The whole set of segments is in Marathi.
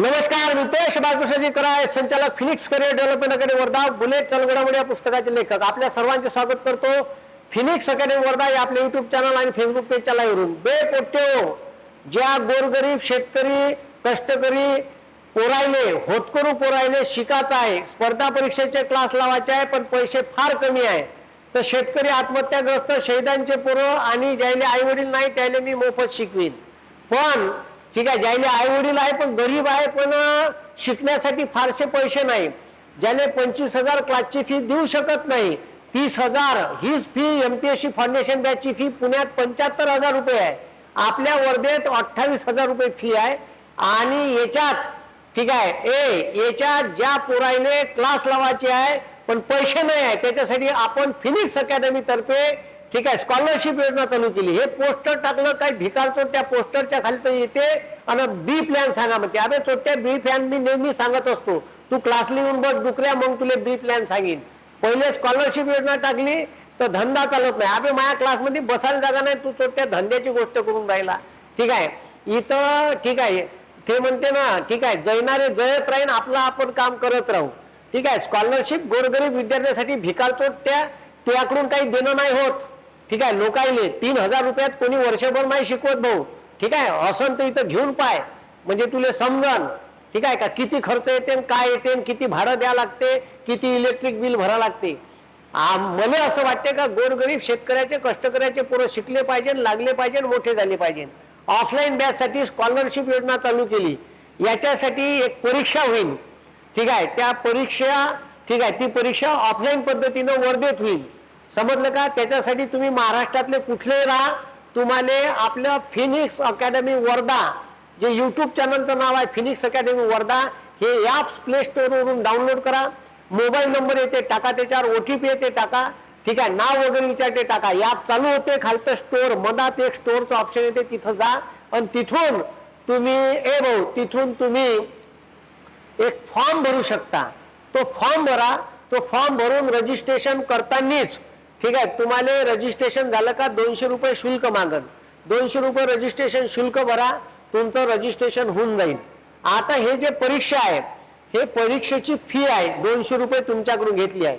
नमस्कार रुपेश बाळकृष्णजी कराय संचालक Phoenix career development academy Wardha bullet चलगडामुळे या पुस्तकाचे लेखक. आपल्या सर्वांचे स्वागत करतो. फिनिक्स अकॅडमी वर्धा या आपल्या युट्यूब चॅनल आणि फेसबुक पेजच्या लाईव्हवरून बे पोट्यो ज्या गोरगरीब शेतकरी कष्टकरी पोरायले होतकरू पोरायले शिकायचं आहे स्पर्धा परीक्षेचे क्लास लावायचे आहे पण पैसे फार कमी आहे. तर शेतकरी आत्महत्याग्रस्त शहीदांचे पोरं आणि ज्याने आई वडील नाही त्याने मी मोफत शिकवीन. पण ठीक आहे ज्याने आई वडील आहे पण गरीब आहे पण शिकण्यासाठी फारसे पैसे नाही. ज्याने पंचवीस हजार क्लासची फी देऊ शकत नाही तीस हजार हीच fee M P S C foundation बॅचची fee पुण्यात पंच्याहत्तर हजार रुपये आहे. आपल्या वर्धेत अठ्ठावीस हजार रुपये फी आहे. आणि याच्यात ठीक आहे ए याच्यात ज्या पोरायने क्लास लावायचे आहे पण पैसे नाही आहे त्याच्यासाठी आपण फिनिक्स अकॅडमीतर्फे ठीक आहे स्कॉलरशिप योजना चालू केली. हे पोस्टर टाकलं काय भिकार त्या पोस्टरच्या खाली तर येते आणि बी प्लॅन सांगा म्हणते अरे चोट्या बी प्लॅन मी नेहमी सांगत असतो. तू क्लास लिहून बघ दुकऱ्या मग तुला बी प्लॅन सांगेन. पहिले स्कॉलरशिप योजना टाकली तर धंदा चालत नाही. अबे माझ्या क्लासमध्ये बसायला जागा नाही तू चोट्या धंद्याची गोष्ट करून राहिला. ठीक आहे इथं ठीक आहे ते म्हणते ना ठीक आहे जैनारे जयत राहीन आपलं आपण काम करत राहू. ठीक आहे स्कॉलरशिप गोरगरीब विद्यार्थ्यांसाठी भिकारचोट त्या त्याकडून काही देणं नाही होत. ठीक आहे लोकायले तीन हजार रुपयात कोणी वर्षभर नाही शिकवत भाऊ. ठीक आहे असं तर इथं घेऊन पाय. म्हणजे तुला समजन. ठीक आहे का? किती खर्च येते आणि काय येते किती भाडं द्या लागते किती इलेक्ट्रिक बिल भरा लागते. मला असं वाटते का गोरगरीब शेतकऱ्याचे कष्टकऱ्याचे पोरं शिकले पाहिजे लागले पाहिजे मोठे झाले पाहिजे. ऑफलाईन बॅचसाठी स्कॉलरशिप योजना चालू केली. याच्यासाठी एक परीक्षा होईल. ठीक आहे त्या परीक्षा ठीक आहे ती परीक्षा ऑफलाईन पद्धतीनं वर्धेत होईल. समजलं का? त्याच्यासाठी तुम्ही महाराष्ट्रातले कुठलेही राहा. तुम्हाला आपलं फिनिक्स अकॅडमी वर्धा जे यूट्यूब चॅनलचं नाव आहे फिनिक्स अकॅडमी वर्धा हे ॲप्स प्ले स्टोअरवरून डाउनलोड करा. मोबाईल नंबर येते टाका त्याच्यावर. ओ टी पी येते टाका. ठीक आहे नाव वगैरे विचारते टाका. ॲप चालू होते खालतं स्टोअर मधात एक स्टोअरचं ऑप्शन येते तिथं जा. आणि तिथून तुम्ही ए भाऊ तिथून तुम्ही एक फॉर्म भरू शकता. तो फॉर्म भरा. तो फॉर्म भरून रजिस्ट्रेशन करतानीच ठीक आहे तुम्हाला रजिस्ट्रेशन झालं का दोनशे रुपये शुल्क मागन. दोनशे रुपये रजिस्ट्रेशन शुल्क भरा तुमचं रजिस्ट्रेशन होऊन जाईल आता हे जे परीक्षा आहे हे परीक्षेची फी आहे दोनशे रुपये तुमच्याकडून घेतली आहे.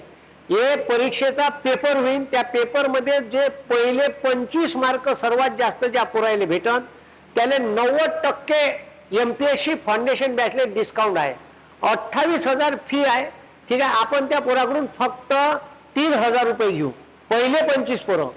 हे परीक्षेचा पेपर होईल त्या पेपरमध्ये जे पहिले पंचवीस मार्क सर्वात जास्त ज्या पुरायले भेटन त्याने नव्वद टक्के M P S C foundation बॅचले discount आहे. अठ्ठावीस हजार फी आहे ठीक आहे आपण त्या पोराकडून फक्त तीन हजार रुपये घेऊ. पहिले पंचवीस पोरं.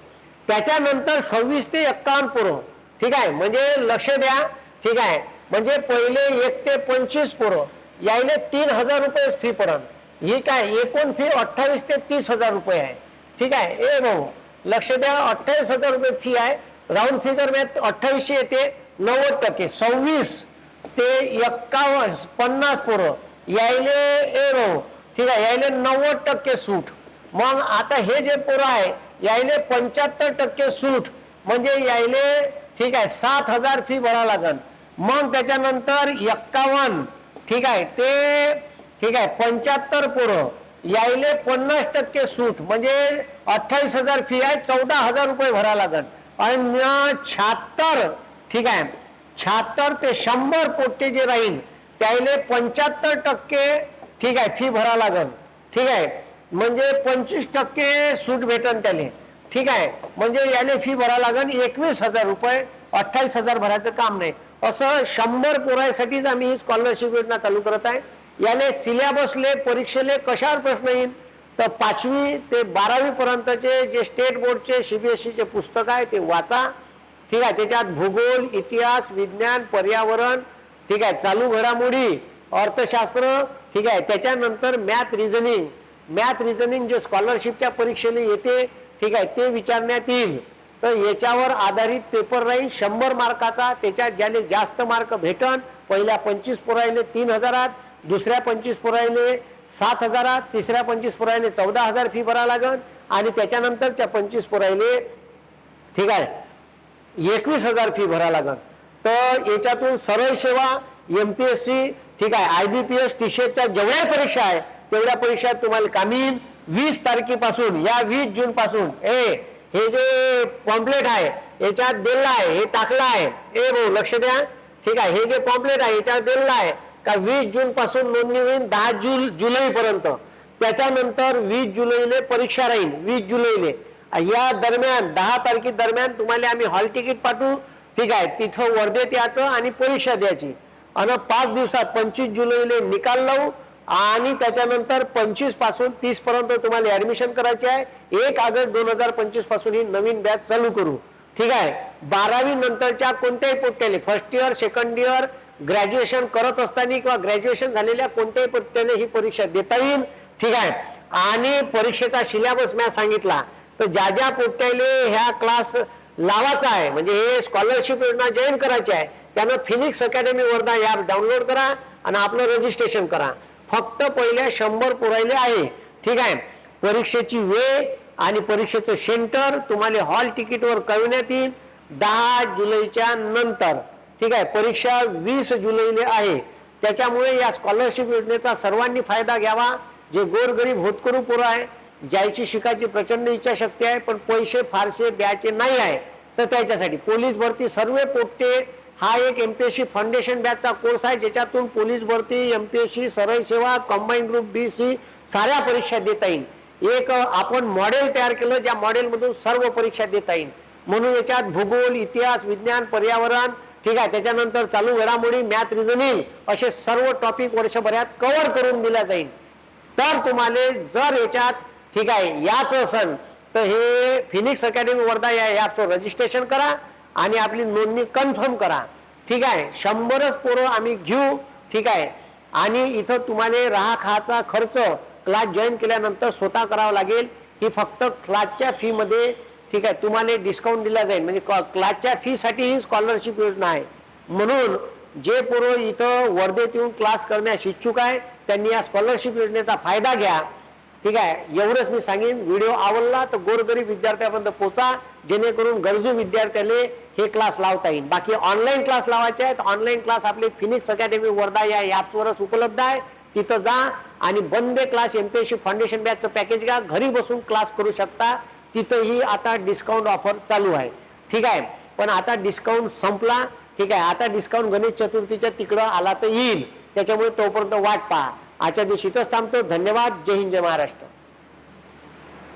त्याच्यानंतर सव्वीस ते एक्कावन्न पोरं. ठीक आहे? म्हणजे लक्ष द्या. ठीक आहे? म्हणजे पहिले एक ते पंचवीस पोरं. यायले तीन हजार रुपये फी पडन. ही काय? एकूण फी अठ्ठावीस ते तीस हजार रुपये आहे. ठीक आहे? ए भाऊ लक्ष द्या. अठ्ठावीस हजार रुपये फी आहे. राऊंड फिगर मॅथ अठ्ठावीसशे येते. नव्वद टक्के. सव्वीस ते एक्कावन्न पन्नास पोरं. यायले ए भाऊ ठीक आहे? यायले नव्वद टक्के सूट. मग आता हे जे पोरं आहे यायले पंच्याहत्तर टक्के सूट. म्हणजे यायले ठीक आहे सात हजार फी भरावं लागन. मग त्याच्यानंतर एक्कावन्न ठीक आहे ते ठीक आहे पंच्याहत्तर पोरं. यायले पन्नास टक्के सूट म्हणजे अठ्ठावीस हजार फी आहे चौदा हजार रुपये भरावं लागन. आणि शहात्तर ठीक आहे शहात्तर ते शंभर पोट्टे जे राहील त्याले पंच्याहत्तर टक्के ठीक आहे फी भरावं लागन. ठीक आहे म्हणजे पंचवीस टक्के सूट भेटन त्याले. ठीक आहे. म्हणजे याने फी भरा लागन एकवीस हजार रुपये अठ्ठावीस हजार भरायचं काम नाही. असं शंभर पोरायसाठीच आम्ही ही स्कॉलरशिप योजना चालू करत आहे. याने सिलेबसले परीक्षेले कशावर प्रश्न येईल? तर पाचवी ते बारावी पर्यंतचे जे स्टेट बोर्डचे सीबीएसईचे पुस्तक आहे ते वाचा. ठीक आहे. त्याच्यात भूगोल इतिहास विज्ञान पर्यावरण ठीक आहे. चालू घडामोडी अर्थशास्त्र ठीक आहे. त्याच्यानंतर मॅथ रिझनिंग मॅथ रिझनिंग जे स्कॉलरशिपच्या परीक्षेला येते ठीक आहे ते विचारण्यात येईल. तर याच्यावर आधारित पेपर राहील शंभर मार्काचा त्याच्यात ज्याने जास्त मार्क भेटन पहिल्या पंचवीस पुरायले तीन हजारात दुसऱ्या पंचवीस पुरायले सात हजारात तिसऱ्या पंचवीस पुरायले चौदा हजार फी भरावं लागन आणि त्याच्यानंतरच्या पंचवीस पुरायले ठीक आहे एकवीस हजार फी भरावं लागन. तर याच्यातून सरळ सेवा एम पी एस सी ठीक आहे I B P S T शेटच्या जेवढ्या परीक्षा आहे तेवढ्या परीक्षा तुम्हाला कामीन वीस तारखेपासून या वीस जून पासून ए हे जे पॉम्पलेट आहे याच्यात दिलेलं आहे हे टाकलं आहे. ए भाऊ लक्ष द्या. ठीक आहे हे जे पॉम्पलेट आहे याच्यात दिलेलं आहे का वीस जून पासून नोंदणी होईल दहा जून जुलैपर्यंत. त्याच्यानंतर वीस जुलैले परीक्षा राहील वीस जुलैले. या दरम्यान दहा तारखे दरम्यान तुम्हाला आम्ही हॉल तिकीट पाठवू. ठीक आहे तिथं वर्धेत यायचं आणि परीक्षा द्यायची. आणि पाच दिवसात पंचवीस जुलैले निकाल लावू. आणि त्याच्यानंतर पंचवीसपासून तीस पर्यंत तुम्हाला ऍडमिशन करायची आहे. एक ऑगस्ट दोन हजार पंचवीसपासून ही नवीन बॅच चालू करू. ठीक आहे? बारावी नंतरच्या कोणत्याही पोट्याने first year second year graduation करत असताना किंवा ग्रॅज्युएशन झालेल्या कोणत्याही पोट्याने ही परीक्षा देता येईल. ठीक आहे? आणि परीक्षेचा सिलेबस मी सांगितला. तर ज्या ज्या पोट्याले ह्या क्लास लावायचा आहे म्हणजे हे स्कॉलरशिप योजना जॉईन करायची आहे त्यानं Phoenix academy Wardha app download करा आणि आपलं रजिस्ट्रेशन करा. फक्त पहिल्या शंभर पुरायले आहे. ठीक आहे? परीक्षेची वेळ आणि परीक्षेचं सेंटर तुम्हाला हॉल तिकीटवर कळवण्यात येईल दहा जुलैच्या नंतर. ठीक आहे? परीक्षा वीस जुलैले आहे. त्याच्यामुळे या स्कॉलरशिप योजनेचा सर्वांनी फायदा घ्यावा. जे गोरगरीब होतकरू पुरं आहे ज्याची शिकायची प्रचंड इच्छाशक्ती आहे पण पैसे फारसे द्यायचे नाही आहे तर त्याच्यासाठी पोलीस भरती सर्व पोट्टे हा एक M P S C foundation बॅचचा course आहे ज्याच्यातून पोलीस भरती एम पी एस सी सरळ सेवा कंबाईन ग्रुप बी सी साऱ्या परीक्षा देता येईल. एक आपण मॉडेल तयार केलं ज्या मॉडेलमधून सर्व परीक्षा देता येईल. म्हणून याच्यात भूगोल इतिहास विज्ञान पर्यावरण ठीक आहे त्याच्यानंतर चालू घडामोडी मॅथ रिझनिंग असे सर्व टॉपिक वर्षभरात कव्हर करून दिल्या जाईल. तर तुम्हाला जर याच्यात ठीक आहे याच असेल तर हे फिनिक्स अकॅडमी वर्धा या ॲपचं रजिस्ट्रेशन करा. आणि आपली नोंदणी कन्फर्म करा. ठीक आहे? शंभरच पोरं आम्ही घेऊ. ठीक आहे? आणि इथं तुम्हाला राहा खाचा खर्च क्लास जॉईन केल्यानंतर स्वतः करावा लागेल. ही फक्त क्लासच्या फीमध्ये ठीक आहे तुम्हाला डिस्काउंट दिला जाईल. म्हणजे क्लासच्या फीसाठी ही स्कॉलरशिप योजना आहे. म्हणून जे पोरं इथं वर्धेत येऊन क्लास करण्यास इच्छुक आहे त्यांनी या स्कॉलरशिप योजनेचा फायदा घ्या. ठीक आहे एवढंच मी सांगेन. व्हिडिओ आवडला तर गोरगरीब विद्यार्थ्यापर्यंत पोचा जेणेकरून गरजू विद्यार्थ्याने हे क्लास लावता येईल. बाकी ऑनलाईन क्लास लावायचे आहेत. ऑनलाईन क्लास आपले फिनिक्स अकॅडमी वर्धा या ॲप्सवरच उपलब्ध आहे. तिथं जा आणि बंदे क्लास एमपीएससी फाउंडेशन बॅचचं पॅकेज घ्या. घरी बसून क्लास करू शकता. तिथंही आता डिस्काउंट ऑफर चालू आहे. ठीक आहे? पण आता डिस्काउंट संपला. ठीक आहे? आता डिस्काउंट गणेश चतुर्थीच्या तिकडं आला तर येईल. त्याच्यामुळे तोपर्यंत वाट पहा. आजच्या दिवशी इथंच थांबतो. धन्यवाद. जय हिंद जय महाराष्ट्र.